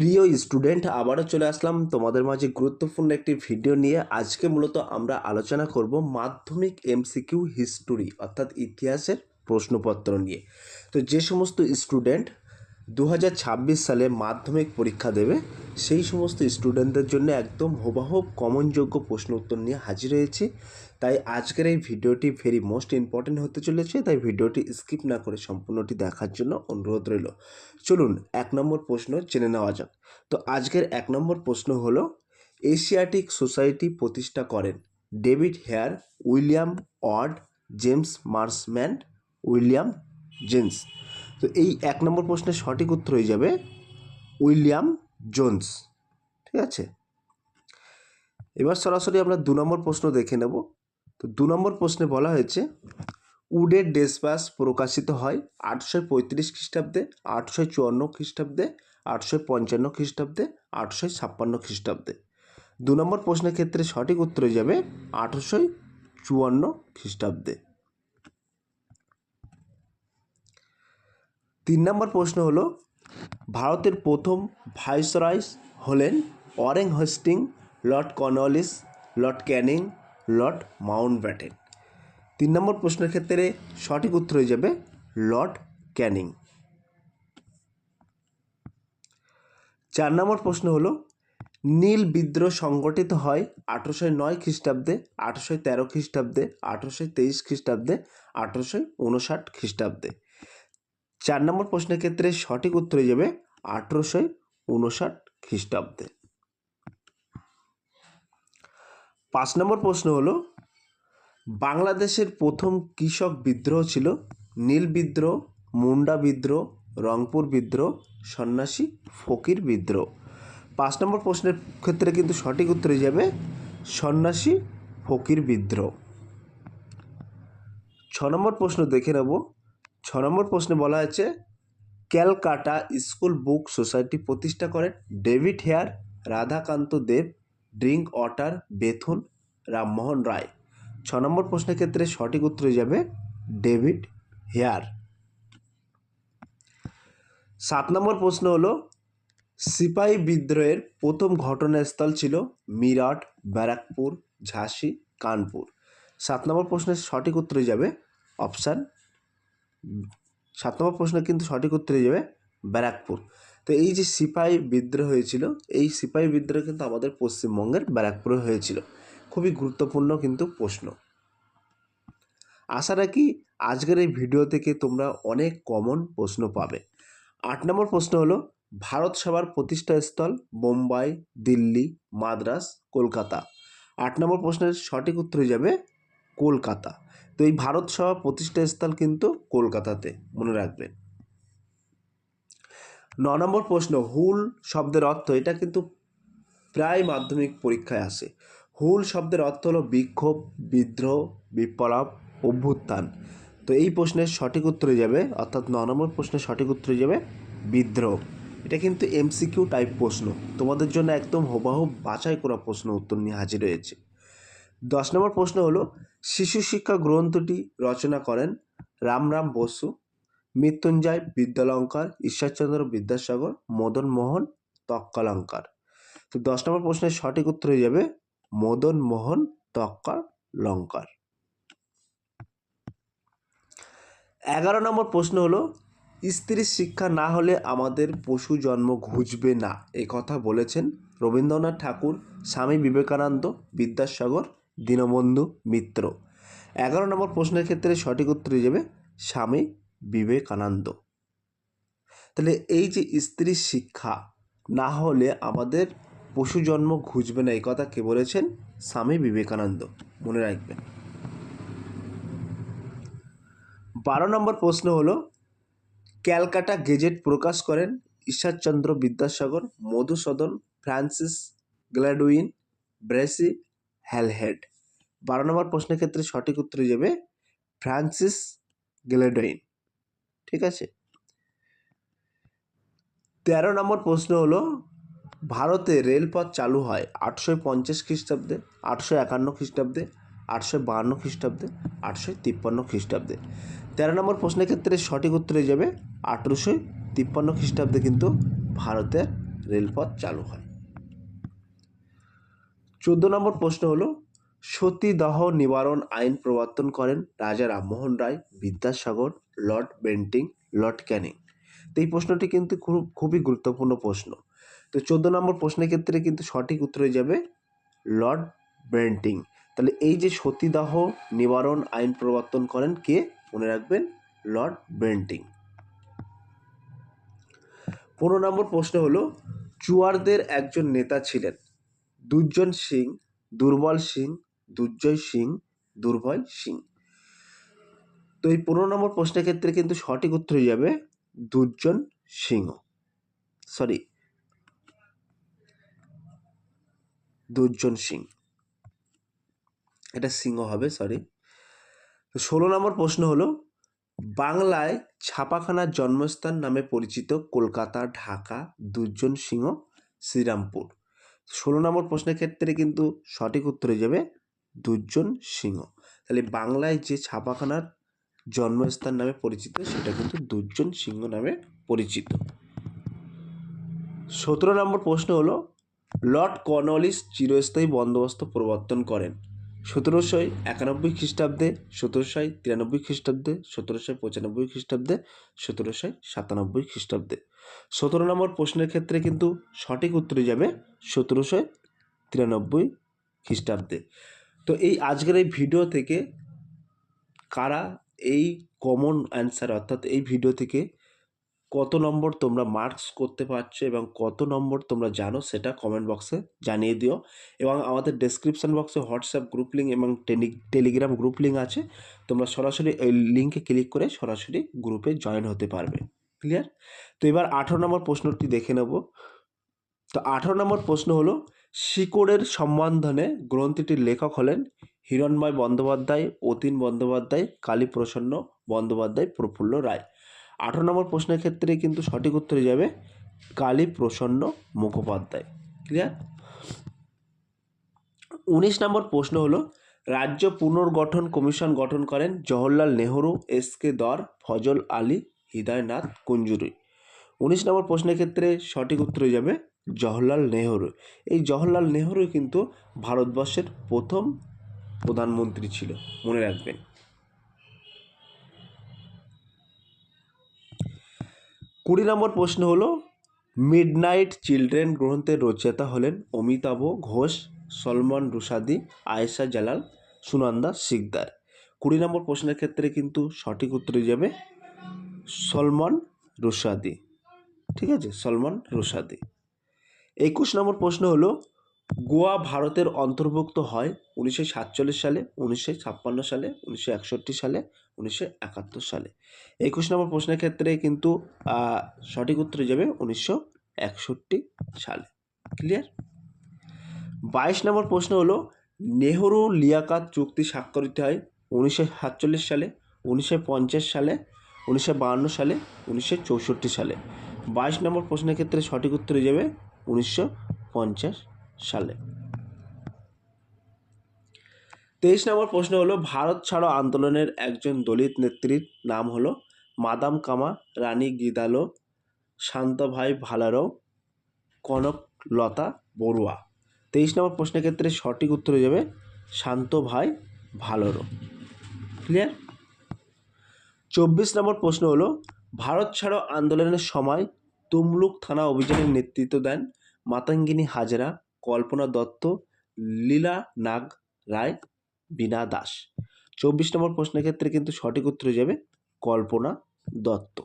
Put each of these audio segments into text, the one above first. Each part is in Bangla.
প্রিয় স্টুডেন্ট, আবারও চলে আসলাম তোমাদের মাঝে গুরুত্বপূর্ণ একটি ভিডিও নিয়ে। আজকে মূলত আমরা আলোচনা করব মাধ্যমিক এমসিকিউ হিস্টোরি, অর্থাৎ ইতিহাসের প্রশ্নপত্র নিয়ে। তো যে সমস্ত স্টুডেন্ট দু হাজার ছাব্বিশ সালে মাধ্যমিক পরীক্ষা দেবে, সেই সমস্ত স্টুডেন্টদের জন্য একদম হুবাহুব, কমনযোগ্য প্রশ্ন উত্তর নিয়ে হাজির হয়েছি। তাই আজকের এই ভিডিওটি ভেরি মোস্ট ইম্পর্টেন্ট হতে চলেছে, তাই ভিডিওটি স্কিপ না করে সম্পূর্ণটি দেখার জন্য অনুরোধ রইল। চলুন এক নম্বর প্রশ্ন জেনে নেওয়া যাক। তো আজকের এক নম্বর প্রশ্ন হলো, এশিয়াটিক সোসাইটি প্রতিষ্ঠা করেন David Hare, William Ward, James Marshman, William Jones তো এই এক নম্বর প্রশ্নের সঠিক উত্তর হয়ে যাবে, উইলিয়াম জোন্স। ঠিক আছে? এবার সরাসরি আমরা দু নম্বর প্রশ্ন দেখে নেব। তো দু নম্বর প্রশ্নে বলা হয়েছে, উডের ডেসপাস প্রকাশিত হয় আটশো পঁয়ত্রিশ খ্রিস্টাব্দে, আটশো চুয়ান্ন খ্রিস্টাব্দে, আটশো পঞ্চান্ন খ্রিস্টাব্দে, আটশো ছাপ্পান্ন খ্রিস্টাব্দে। দু নম্বর প্রশ্নের ক্ষেত্রে সঠিক উত্তর হয়ে যাবে আঠেরোশো চুয়ান্ন খ্রিস্টাব্দে। তিন নম্বর প্রশ্ন হলো, ভারতের প্রথম ভাইসরয়স হলেন Warren Hastings, lord Cornwallis lord Canning lord Mountbatten তিন নম্বর প্রশ্নের ক্ষেত্রে সঠিক উত্তর হয়ে যাবে লর্ড ক্যানিং। চার নম্বর প্রশ্ন হলো, নীল বিদ্রোহ সংগঠিত হয় আঠেরোশো নয় খ্রিস্টাব্দে, আঠেরোশো তেরো খ্রিস্টাব্দে, আঠেরোশো তেইশ খ্রিস্টাব্দে, আঠেরোশো উনষাট খ্রিস্টাব্দে। চার নম্বর প্রশ্নের ক্ষেত্রে সঠিক উত্তর হয়ে যাবে আঠেরোশো উনষাট খ্রিস্টাব্দে। পাঁচ নম্বর প্রশ্ন হলো, বাংলাদেশের প্রথম কৃষক বিদ্রোহ ছিল নীল বিদ্রোহ, মুন্ডা বিদ্রোহ, রংপুর বিদ্রোহ, সন্ন্যাসী ফকির বিদ্রোহ। পাঁচ নম্বর প্রশ্নের ক্ষেত্রে কিন্তু সঠিক উত্তর হয়ে যাবে, সন্ন্যাসী ফকির বিদ্রোহ। ছ নম্বর প্রশ্ন দেখে নেব, ছ নম্বর প্রশ্নে বলা হয়েছে, ক্যালকাটা স্কুল বুক সোসাইটি প্রতিষ্ঠা করেন David Hare, Radhakanta Deb Drinkwater, Bethune, Rammohan Roy. ছ নম্বর প্রশ্নের ক্ষেত্রে সঠিক উত্তর হয়ে যাবে ডেভিড হেয়ার। সাত নম্বর প্রশ্ন হলো, সিপাহী বিদ্রোহের প্রথম ঘটনাস্থল ছিল মিরাট, ব্যারাকপুর, ঝাঁসি, কানপুর। সাত নম্বর প্রশ্নের সঠিক উত্তর হয়ে যাবে অপশান, সাত নম্বর প্রশ্নের কিন্তু সঠিক উত্তর হয়ে যাবে ব্যারাকপুর। তো এই যে সিপাহী বিদ্রোহ হয়েছিল, এই সিপাহী বিদ্রোহ কিন্তু আমাদের পশ্চিমবঙ্গের ব্যারাকপুরে হয়েছিল। খুবই গুরুত্বপূর্ণ কিন্তু প্রশ্ন। আশা রাখি আজকের এই ভিডিও থেকে তোমরা অনেক কমন প্রশ্ন পাবে। আট নম্বর প্রশ্ন হলো, ভারত সভার প্রতিষ্ঠাস্থল বোম্বাই, দিল্লি, মাদ্রাস, কলকাতা। আট নম্বর প্রশ্নের সঠিক উত্তর যাবে কলকাতা। তো এই ভারত সভা প্রতিষ্ঠাস্থল কিন্তু কলকাতাতে, মনে রাখবেন। ন নম্বর প্রশ্ন, হুল শব্দের অর্থ, এটা কিন্তু প্রায় মাধ্যমিক পরীক্ষায় আসে। হুল শব্দের অর্থ হলো বিক্ষোভ, বিদ্রোহ, বিপ্লব, অভ্যুত্থান। তো এই প্রশ্নের সঠিক উত্তরে যাবে, অর্থাৎ ন নম্বর প্রশ্নের সঠিক উত্তরে যাবে, বিদ্রোহ। এটা কিন্তু এমসিকিউ টাইপ প্রশ্ন। তোমাদের জন্য একদম হুবাহু বাছাই করা প্রশ্ন উত্তর নিয়ে হাজির হয়েছে। দশ নম্বর প্রশ্ন হলো, শিশু শিক্ষা গ্রন্থটি রচনা করেন রামরাম বসু। মৃত্যুঞ্জয়, বিদ্যালঙ্কার, ঈশ্বরচন্দ্র বিদ্যাসাগর, মদন মোহন, তক্কালঙ্কার। তো দশ নম্বর প্রশ্নের সঠিক উত্তর হয়ে যাবে, মদন মোহন তক্কার লঙ্কার এগারো নম্বর প্রশ্ন হলো, স্ত্রীর শিক্ষা না হলে আমাদের পশু জন্ম ঘুচবে না এই কথা বলেছেন রবীন্দ্রনাথ ঠাকুর, স্বামী বিবেকানন্দ, বিদ্যাসাগর, দীনবন্ধু মিত্র। এগারো নম্বর প্রশ্নের ক্ষেত্রে সঠিক উত্তর যাবে, স্বামী বিবেকানন্দ। তাহলে এই যে স্ত্রী শিক্ষা, না হলে আমাদের পশু জন্ম ঘুচবে না, এই কথা কে বলেছেন? স্বামী বিবেকানন্দ। মনে রাখবেন। বারো নম্বর প্রশ্ন হলো, ক্যালকাটা গেজেট প্রকাশ করেন Ishwarchandra Vidyasagar, Madhusudan, Francis Gladwin, Brassey Halhed বারো নম্বর প্রশ্নের ক্ষেত্রে সঠিক উত্তর যাবে, ফ্রান্সিস গ্ল্যাডউইন। ঠিক আছে? তেরো নম্বর প্রশ্ন হলো, ভারতে রেলপথ চালু হয় আটশো পঞ্চাশ খ্রিস্টাব্দে, আটশো একান্ন খ্রিস্টাব্দে, আটশো বাহান্ন খ্রিস্টাব্দে, আটশো তিপ্পান্ন খ্রিস্টাব্দে। তেরো নম্বর প্রশ্নের ক্ষেত্রে সঠিক উত্তরে যাবে আঠেরোশো তিপ্পান্ন খ্রিস্টাব্দে কিন্তু ভারতের রেলপথ চালু হয়। চোদ্দ নম্বর প্রশ্ন হলো সতীদাহ নিবারণ আইন প্রবর্তন করেন Raja Rammohan Roy, Vidyasagar, lord Bentinck, lord Canning. তো এই প্রশ্নটি কিন্তু খুব, খুবই গুরুত্বপূর্ণ প্রশ্ন। তো চোদ্দ নম্বর প্রশ্নের ক্ষেত্রে কিন্তু সঠিক উত্তর হয়ে যাবে লর্ড বেন্টিং। তাহলে এই যে সতীদাহ নিবারণ আইন প্রবর্তন করেন কে? মনে রাখবেন লর্ড বেন্টিং। পনেরো নম্বর প্রশ্ন হলো, চুয়ারদের একজন নেতা ছিলেন। দুর্জন সিং, দুর্বল সিং দুর্জয় সিং দুর্ভয় সিং। তো এই পনেরো নম্বর প্রশ্নের ক্ষেত্রে কিন্তু সঠিক উত্তর হয়ে যাবে দুর্জন সিংহ। সরি দুর্জন সিং। এটা সিংহ হবে সরি ষোলো নম্বর প্রশ্ন হলো, বাংলায় ছাপাখানার জন্মস্থান নামে পরিচিত কলকাতা, ঢাকা, দুর্জন সিংহ, শ্রীরামপুর। ষোলো নম্বর প্রশ্নের ক্ষেত্রে কিন্তু সঠিক উত্তর হয়ে যাবে দুর্জন সিংহ। তাহলে বাংলায় যে ছাপাখানার জন্মস্থান নামে পরিচিত, সেটা কিন্তু দুর্জন সিংহ নামে পরিচিত। সতেরো নম্বর প্রশ্ন হলো, লর্ড কর্নওয়ালিস চিরস্থায়ী বন্দোবস্ত প্রবর্তন করেন। সতেরোশো একানব্বই খ্রিস্টাব্দে সতেরোশো তিরানব্বই খ্রিস্টাব্দে সতেরোশো পঁচানব্বই খ্রিস্টাব্দে সতেরোশো সাতানব্বই খ্রিস্টাব্দে। সতেরো নম্বর প্রশ্নের ক্ষেত্রে কিন্তু সঠিক উত্তরে যাবে সতেরোশো তিরানব্বই খ্রিস্টাব্দে। তো এই আজকের এই ভিডিও থেকে কারা এই কমন অ্যান্সার অর্থাৎ এই ভিডিও থেকে কত নম্বর তোমরা মার্কস করতে পারছ এবং কত নম্বর তোমরা জানো, সেটা কমেন্ট বক্সে জানিয়ে দিও। এবং আমাদের ডেসক্রিপশন বক্সে হোয়াটসঅ্যাপ গ্রুপ লিঙ্ক এবং টেলিগ্রাম গ্রুপ লিঙ্ক আছে। তোমরা সরাসরি এই লিঙ্কে ক্লিক করে সরাসরি গ্রুপে জয়েন হতে পারবে। ক্লিয়ার তো এবার আঠারো নম্বর প্রশ্নটি দেখে নেব। তো আঠারো নম্বর প্রশ্ন হলো, শিকড়ের সম্বন্ধনে গ্রন্থটির লেখক হলেন হিরণময় বন্দ্যোপাধ্যায়, অতীন বন্দ্যোপাধ্যায়, কালীপ্রসন্ন বন্দ্যোপাধ্যায়, প্রফুল্ল রায়। আঠারো নম্বর প্রশ্নের ক্ষেত্রে কিন্তু সঠিক উত্তরে যাবে কালী প্রসন্ন মুখোপাধ্যায় ক্লিয়ার উনিশ নম্বর প্রশ্ন হলো, রাজ্য পুনর্গঠন কমিশন গঠন করেন জওহরলাল নেহরু, এস কে দর, ফজল আলী, হৃদয়নাথ কুঞ্জুরি। উনিশ নম্বর প্রশ্নের ক্ষেত্রে সঠিক উত্তর উত্তরে যাবে জওহরলাল নেহরু। এই জওহরলাল নেহরু কিন্তু ভারতবর্ষের প্রথম প্রধানমন্ত্রী ছিল, মনে রাখবেন। কুড়ি নম্বর প্রশ্ন হলো, মিডনাইট চিলড্রেন গ্রন্থের রচয়িতা হলেন অমিতাভ ঘোষ, সলমন রুশাদি, আয়েশা জালাল, সুনন্দা সিকদার কুড়ি নম্বর প্রশ্নের ক্ষেত্রে কিন্তু সঠিক উত্তরে যাবে, সলমন রুশাদি। ঠিক আছে, সলমন রুশাদি। একুশ নম্বর প্রশ্ন হলো, গোয়া ভারতের অন্তর্ভুক্ত হয় উনিশশো সাতচল্লিশ সালে, উনিশশো ছাপ্পান্ন সালে, উনিশশো একষট্টি সালে, উনিশশো একাত্তর সালে। একুশ নম্বর প্রশ্নের ক্ষেত্রে কিন্তু সঠিক উত্তরে যাবে উনিশশো একষট্টি সালে। ক্লিয়ার বাইশ নম্বর প্রশ্ন হলো, নেহরু লিয়াকাত চুক্তি স্বাক্ষরিত হয় উনিশশো সাতচল্লিশ সালে, উনিশশো পঞ্চাশ সালে, উনিশশো বাহান্ন সালে, উনিশশো চৌষট্টি সালে। বাইশ নম্বর প্রশ্নের ক্ষেত্রে সঠিক উত্তরে যাবে উনিশশো পঞ্চাশ সালে। তেইশ নম্বর প্রশ্ন হলো, ভারত ছাড়ো আন্দোলনের একজন দলিত নেত্রীর নাম হলো মাদাম কামা রানী গিদালো, শান্তভাই ভালারও কনকলতা বড়ুয়া। তেইশ নম্বর প্রশ্নের ক্ষেত্রে সঠিক উত্তর হয়ে যাবে শান্ত ভাই ভালোরও। ক্লিয়ার চব্বিশ নম্বর প্রশ্ন হলো, ভারত ছাড়ো আন্দোলনের সময় তুমলুক থানা অভিযানের নেতৃত্ব দেন মাতঙ্গিনী হাজরা, কল্পনা দত্ত, লীলা নাগ রায়, বীণা দাস। চব্বিশ নম্বর প্রশ্নের ক্ষেত্রে কিন্তু সঠিক উত্তর হয়ে যাবে কল্পনা দত্ত।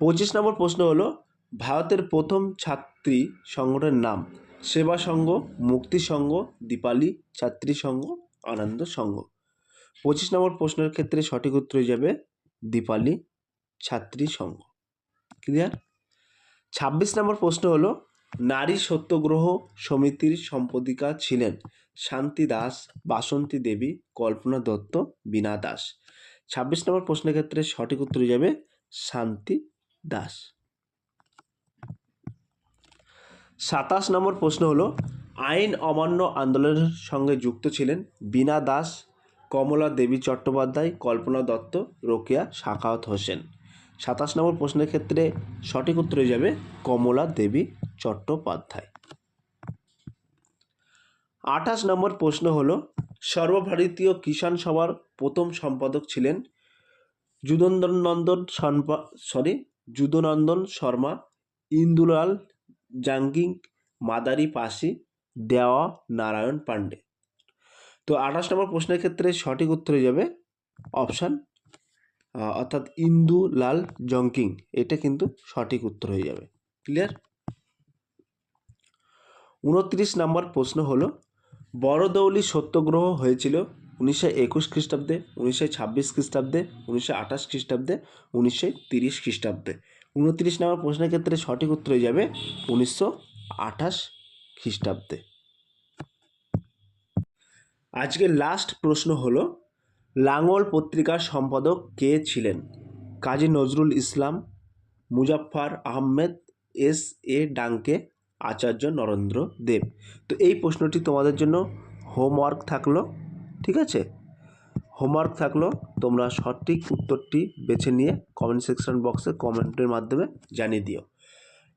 পঁচিশ নম্বর প্রশ্ন হলো, ভারতের প্রথম ছাত্রী সংগঠনের নাম? সেবা সংঘ, মুক্তি সংঘ, দীপালি, ছাত্রী সংঘ, আনন্দ সংঘ। পঁচিশ নম্বর প্রশ্নের ক্ষেত্রে সঠিক উত্তর হয়ে যাবে দীপালি, ছাত্রী সংঘ। ক্লিয়ার ছাব্বিশ নম্বর প্রশ্ন হলো, নারী সত্যগ্রহ সমিতির সম্পাদিকা ছিলেন শান্তি দাস, বাসন্তী দেবী, কল্পনা দত্ত, বীণা দাস। ছাব্বিশ নম্বর প্রশ্নের ক্ষেত্রে সঠিক উত্তর যাবে শান্তি দাস। সাতাশ নম্বর প্রশ্ন হলো, আইন অমান্য আন্দোলনের সঙ্গে যুক্ত ছিলেন বীণা দাস, কমলা দেবী চট্টোপাধ্যায়, কল্পনা দত্ত, রোকেয়া সাখাওয়াত হোসেন। সাতাশ নম্বর প্রশ্নের ক্ষেত্রে সঠিক উত্তর হয়ে যাবে কমলা দেবী চট্টোপাধ্যায়। আঠাশ নম্বর প্রশ্ন হল, সর্বভারতীয় কিষাণ সভার প্রথম সম্পাদক ছিলেন যুদনন্দন নন্দন সনপা সরি যুদনন্দন শর্মা, ইন্দুলাল জাঙ্গিং, মাদারি পাশি দেওয়া নারায়ণ পাণ্ডে। তো আঠাশ নম্বর প্রশ্নের ক্ষেত্রে সঠিক উত্তর হয়ে যাবে অপশান অর্থাৎ ইন্দু লাল জঙ্কিং এটা কিন্তু সঠিক উত্তর হয়ে যাবে। ক্লিয়ার উনত্রিশ নম্বর প্রশ্ন হলো, বড়দৌলি সত্যগ্রহ হয়েছিল উনিশশো একুশ খ্রিস্টাব্দে, উনিশশো ছাব্বিশ খ্রিস্টাব্দে, উনিশশো আঠাশ খ্রিস্টাব্দে, উনিশশো তিরিশ খ্রিস্টাব্দে। উনত্রিশ নম্বর প্রশ্নের ক্ষেত্রে সঠিক উত্তর হয়ে যাবে উনিশশো আঠাশ খ্রিস্টাব্দে। আজকের লাস্ট প্রশ্ন হলো লাঙ্গল পত্রিকার সম্পাদক কে ছিলেন? Kazi Nazrul Islam, Muzaffar Ahmed, S A Dange, Acharya Narendra Dev. তো এই প্রশ্নটি তোমাদের জন্য হোমওয়ার্ক থাকল, ঠিক আছে? হোমওয়ার্ক থাকল, তোমরা সঠিক উত্তরটি বেছে নিয়ে কমেন্ট সেকশন বক্সে কমেন্টের মাধ্যমে জানিয়ে দিও।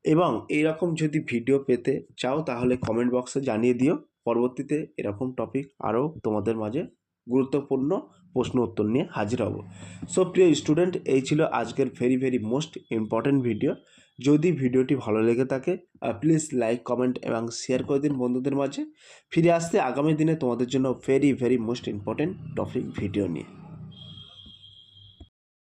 এবং এইরকম যদি ভিডিও পেতে চাও, তাহলে কমেন্ট বক্সে জানিয়ে দিও। পরবর্তীতে এরকম টপিক আরও তোমাদের মাঝে গুরুত্বপূর্ণ প্রশ্ন উত্তর নিয়ে হাজির হব। সো প্রিয় স্টুডেন্ট এই ছিল আজকের very very most important video যদি ভিডিওটি ভালো লেগে থাকে প্লিজ লাইক কমেন্ট এবং শেয়ার করে দিন বন্ধুদের মাঝে। ফিরে আসতে আগামী দিনে তোমাদের জন্য very very most important topic video নিয়ে।